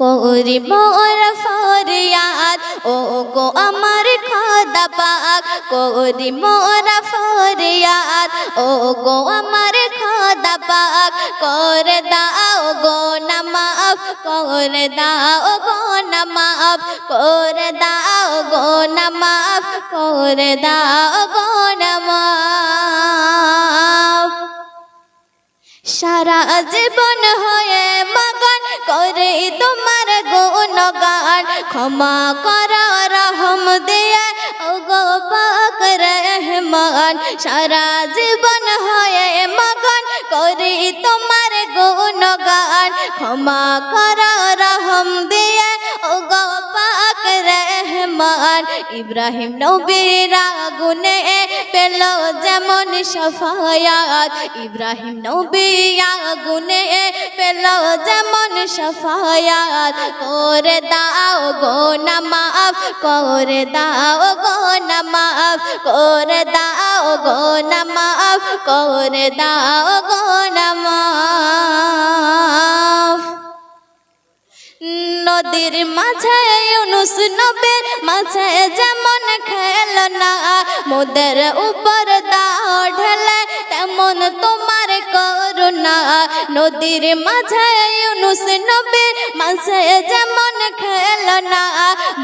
করি মোর ফরিয়াদ। ও গো আমার খোদা পাক, করি মোর ফরিয়াদ। ও গো আমার খোদা পাক, করে দাও গো না মাফ, করে দাও গো না মাফ, করে দাও গো না মাফ, করে দাও গো না মাফ। সারা জীবন হয়ে করে তোমার গুণগান। ক্ষমা কর, রহম দিয়ে। ও গো পাক রহমান, সারা জীবন হয়ে মগন। করে তোমার গুণগান। ক্ষমা কর, রহম দিয়ে। ও গো পাক রহমান, ইব্রাহিম নবীর আগুনে পেল যেমন সফায়াত। ইব্রাহিম নবী আগুনে পেল যেমন সফায়াত। করে দাও গো না মাফ করে দাও গো না মাফ করে দাও গো না মাফ করে দাও গো না নদীর মাঝে ইউনুস নবীর মাঝে যেমন খেলনা মোদের উপর দাও ঢেলে, তেমন তোমার করুণা। নদীর মাঝে ইউনুস নবীর মাঝে যেমন খেলনা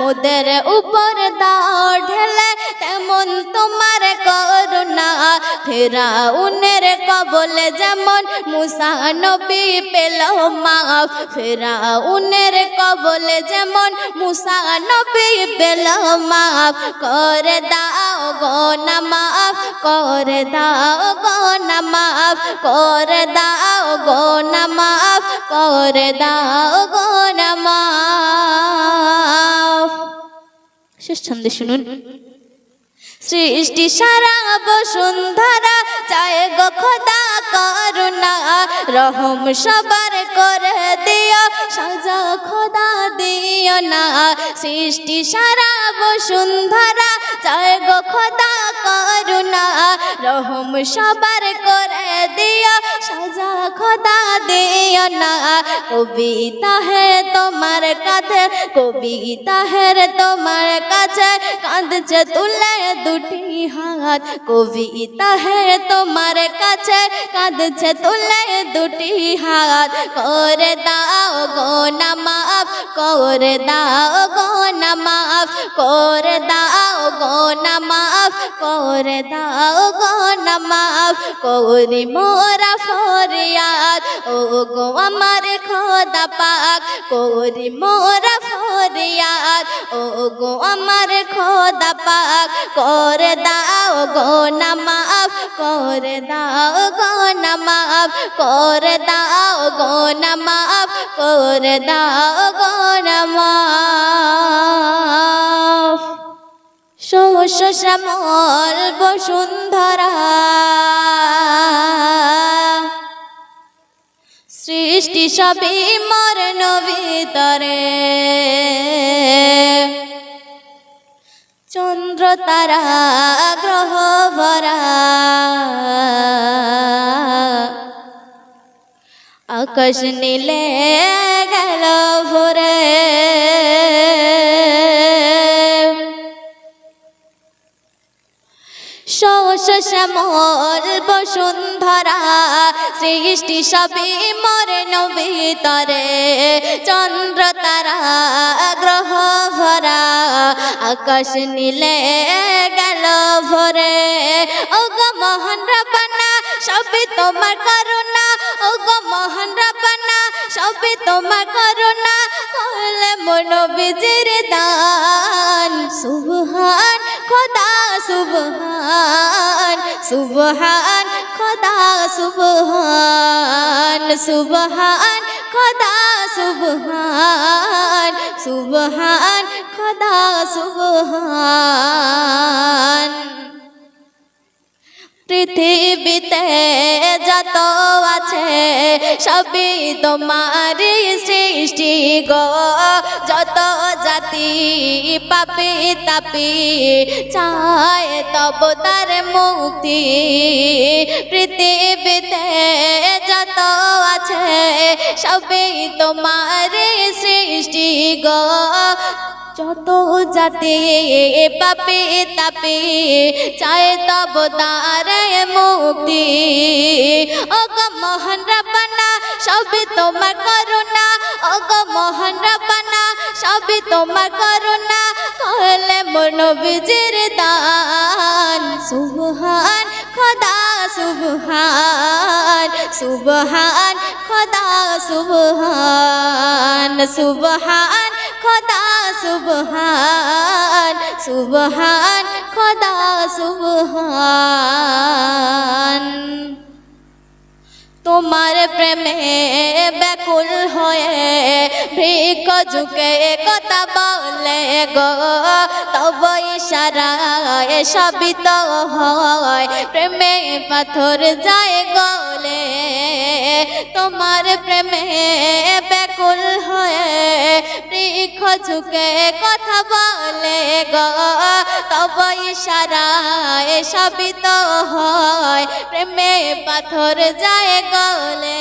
মোদের উপর দাও ঢেলে, তেমন তোমার ফেরা উনের কবলে যেমন মুসা নবী পেল মাফ। ফেরা উনের কবলে যেমন মুসা নবী পেল মাফ। করে দাও গো না মাফ, করে দাও গো মাফ। করে দাও গো না মাফ, করে দাও গো না মাফ। শেষ ছন্দে শুনুন। সৃষ্টি সারা বসুন্ধরা চায় গো খোদা করুণা। রহম সবার করে দিও সাজা না সৃষ্টি সারা বসুন্ধরা চায় গো খোদা করুণা। রহম সবার করে দিও, সাজা খোদা দিও না। কবিতা হে তোমার কাছে, কবিতা হে রে তোমার কাছে, কাঁদছে তুলে দুটি হাত। কবিতা হে তোমার কাছে, কাঁদছে তুলে দুটি হাত। করে দাও গো না মাফ, করে দাও গো না মাফ করে দাও গো না মাফ করে দাও গো না মাফ করি মোরা ফরিয়াদ। ও গো আমার খোদা পাক, করি মোরা ফরিয়াদ। ও গো আমার খোদা পাক, করে দাও গো না মাফ করে দাও গো না মাফ করে দাও গো না মাফ করে দাও গো না মাফ শস্য বসুন্ধরা সৃষ্টি সবই মর ভিতরে চন্দ্র তারা গ্রহ ভরা। আকাশ নীলে গেল শ্যামল বসুন্ধরা। সৃষ্টি সবই মরণ ভিতরে চন্দ্র তারা গ্রহ ভরা। আকাশ নীলে গেল ভরে। ও গো মোহন রবানা সবই তোমার করুণা। ও গো মোহন রবানা সবই তোমার করুণা। করলে মন বিজির দান। সুবহান, খোদা সুবহান। সুবহান খোদা সুবহান সুবহান খোদা সুবহান সুবহান খোদা সুবহান। পৃথিবীতে যত আছে, সবই তোমারই সৃষ্টি গো। যত জাতি পাপি তাপি চায়, তব তার মুক্তি। পৃথিবীতে যত আছে, সবই তোমারই সৃষ্টি যত যাতে পাপে তাপে, চায় তব তারে মুক্তি। অগ মোহন রবানা সবই তোমার করুণা। অগ মোহন রবানা সবই তোমার করুণা। কহলে মন বিজির দান। সুবহান খোদা, সুবহান। সুবহান খোদা, সুবহান। সুবহান খোদা সুবহান সুবহান খোদা সুবহান। তোমার প্রেমে ব্যাকুল হয়ে ভিক যুগে কথা বলে গো, তব ইশারায় সবই হয়, প্রেমে পাথর যায় গলে। তোমার প্রেমে ঝুঁকে কথা বলে গো। তব ইশারায় সবই তো হয়, প্রেমে পাথর যায় গলে।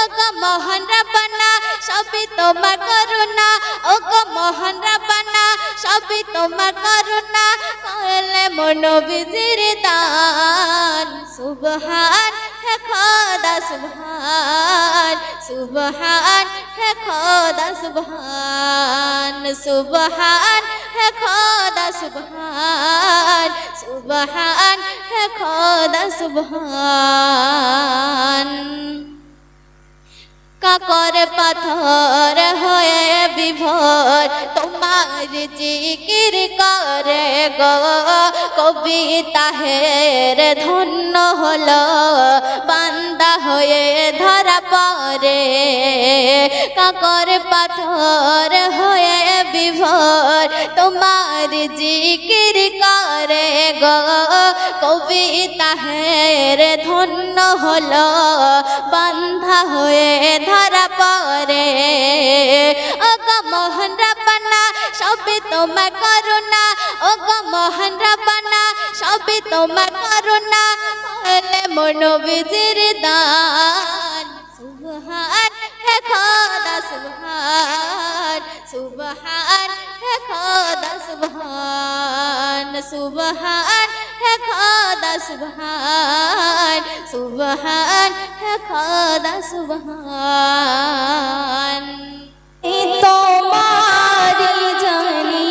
অগ মোহন রাবানা সবই তোমার করুণা। অগ মোহন রাবানা সবই তোমার করুণা। কহলে মন বিজির দান, সুবহান খোদা সুবহান সুবহান হে খোদা সুবহান সুবহান, হে খোদা সুবহান সুবহান, হে খোদা সুবহান। কাকর পাথর হয়ে বিভোর, তোমার জিকির করে গো। কবিতা হের ধন্য হলো, বান্দা হয়ে ধরা পরে। কাকর পাথর হয়ে বিভোর, তোমার জিকির করে গো। কবিতা হের ধন্য হলো, বান্ধা হয়ে ধরা পরে অগ মোহন রাবানা সবই তোমার করুণা। অগ মোহন রাবানা সবই তোমার করুণা। হলে মন বিজির দান সুবহান, হে খোদা সুবহান সুবহান, হে খোদা সুবহান সুবহান, হে খোদা সুবহান সুবহান, হে খোদা সুবহান। তোমারি জানি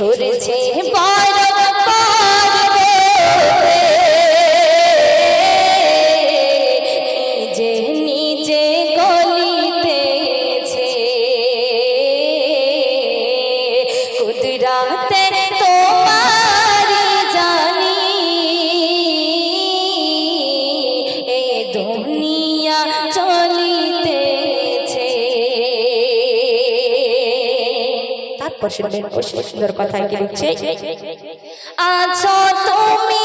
ঝরছে বড় তারপর শুনবেন কথা কি লিখছে? আছো তুমি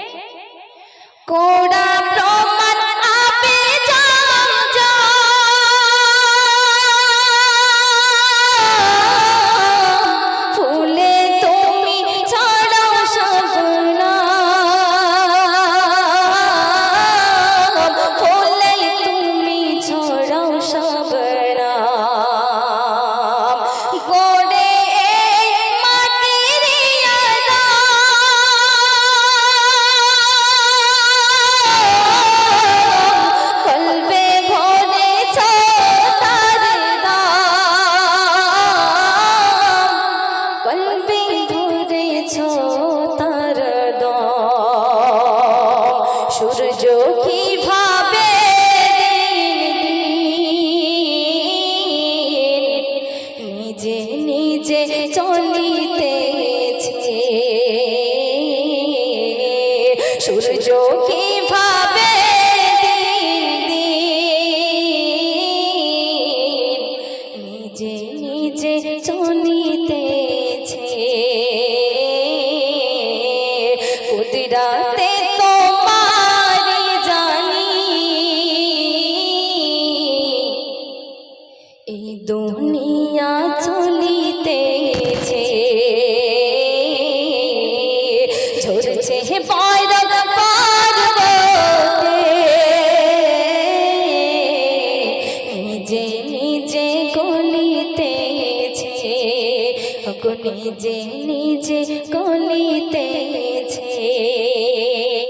কোড়া বুঝো কীভাবে দিন দিন নিজে নিজে চলিতেছে কুদিরাতে তোমারি জানি। এই দুনিয়া চলিতেছে।